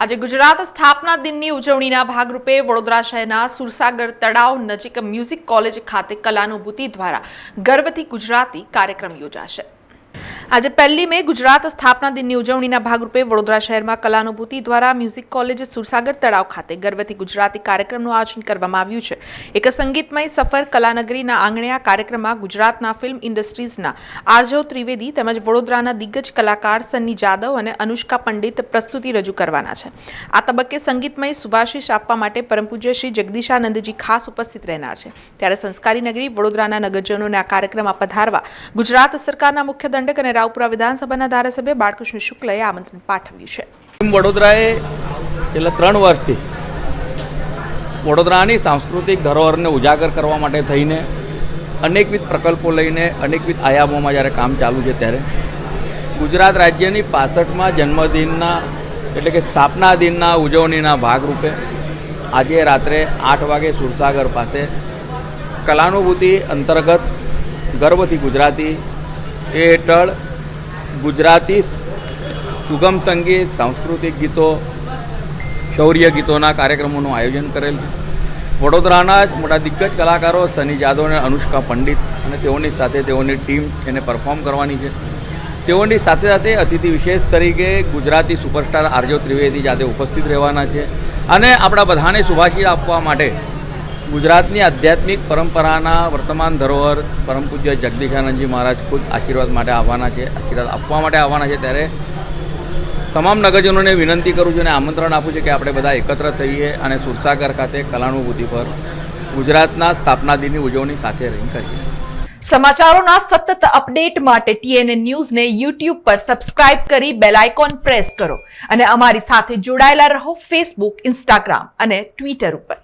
આજે ગુજરાત સ્થાપના દિનની ઉજવણીના ભાગરૂપે વડોદરા શહેરના સુરસાગર તળાવ નજીક મ્યુઝિક કોલેજ ખાતે કલાનુભૂતિ દ્વારા ગર્વથી ગુજરાતી કાર્યક્રમ યોજાશે. આજે પહેલી મે ગુજરાત સ્થાપના દિનની ઉજવણીના ભાગરૂપે વડોદરા શહેરમાં કલાનુભૂતિ દ્વારા મ્યુઝિક કોલેજ સુરસાગર તળાવ ખાતે ગર્વથી ગુજરાતી કાર્યક્રમનું આયોજન કરવામાં આવ્યું છે. એક સંગીતમય સફર કલાનગરીના આંગણે આ કાર્યક્રમમાં ગુજરાતના ફિલ્મ ઇન્ડસ્ટ્રીઝના આરજવ ત્રિવેદી તેમજ વડોદરાના દિગ્ગજ કલાકાર સન્ની જાદવ અને અનુષ્કા પંડિત પ્રસ્તુતિ રજૂ કરવાના છે. આ તબક્કે સંગીતમય સુભાષિશ આપવા માટે પરમ પૂજ્ય શ્રી જગદીશાનંદજી ખાસ ઉપસ્થિત રહેનાર છે. ત્યારે સંસ્કારી નગરી વડોદરાના નગરજનોને આ કાર્યક્રમમાં પધારવા ગુજરાત સરકારના મુખ્ય દંડક અને રાવપુરા વિધાનસભાના ધારાસભ્ય બાળકૃષ્ણ શુક્લએ આમંત્રણ પાઠવ્યું છે. વડોદરાએ છેલ્લા ત્રણ વર્ષથી વડોદરાની સાંસ્કૃતિક ધરોહરને ઉજાગર કરવા માટે થઈને અનેકવિધ પ્રકલ્પો લઈને અનેકવિધ આયામોમાં જ્યારે કામ ચાલુ છે ત્યારે ગુજરાત રાજ્યની પાસઠમાં જન્મદિનના એટલે કે સ્થાપના દિનના ઉજવણીના ભાગરૂપે આજે રાત્રે આઠ વાગે સુરસાગર પાસે કલાનુભૂતિ અંતર્ગત ગર્વથી ગુજરાતી એ હેઠળ ગુજરાતી સુગમ સંગીત, સાંસ્કૃતિક ગીતો, શૌર્ય ગીતોના કાર્યક્રમોનું આયોજન કરેલ વડોદરાના જ મોટા દિગ્ગજ કલાકારો સની જાદવ અને અનુષ્કા પંડિત અને તેઓની સાથે તેઓની ટીમ એને પરફોર્મ કરવાની છે. તેઓની સાથે સાથે અતિથિ વિશેષ તરીકે ગુજરાતી સુપરસ્ટાર આર્યો ત્રિવેદી જાતે ઉપસ્થિત રહેવાના છે. અને આપણા બધાને શુભાશીષ આપવા માટે ગુજરાતની આધ્યાત્મિક પરંપરાના વર્તમાન ધરોહર પરમ પૂજ્ય જગદીશાનંદજી મહારાજ ખુદ આશીર્વાદ માટે આવવાના છે, આશીર્વાદ આપવા માટે આવવાના છે. ત્યારે તમામ નગરજનોને વિનંતી કરું છું અને આમંત્રણ આપું છું કે આપણે બધા એકત્ર થઈએ અને સુરસાગર ખાતે કલાનુભૂતિ પર ગુજરાતના સ્થાપના દિનની ઉજવણી સાથે રહીને કરીએ. સમાચારોના સતત અપડેટ માટે ટીએનએ ન્યૂઝને યુટ્યુબ પર સબસ્ક્રાઇબ કરી બેલ આઇકોન પ્રેસ કરો અને અમારી સાથે જોડાયેલા રહો ફેસબુક, ઇન્સ્ટાગ્રામ અને ટ્વિટર ઉપર.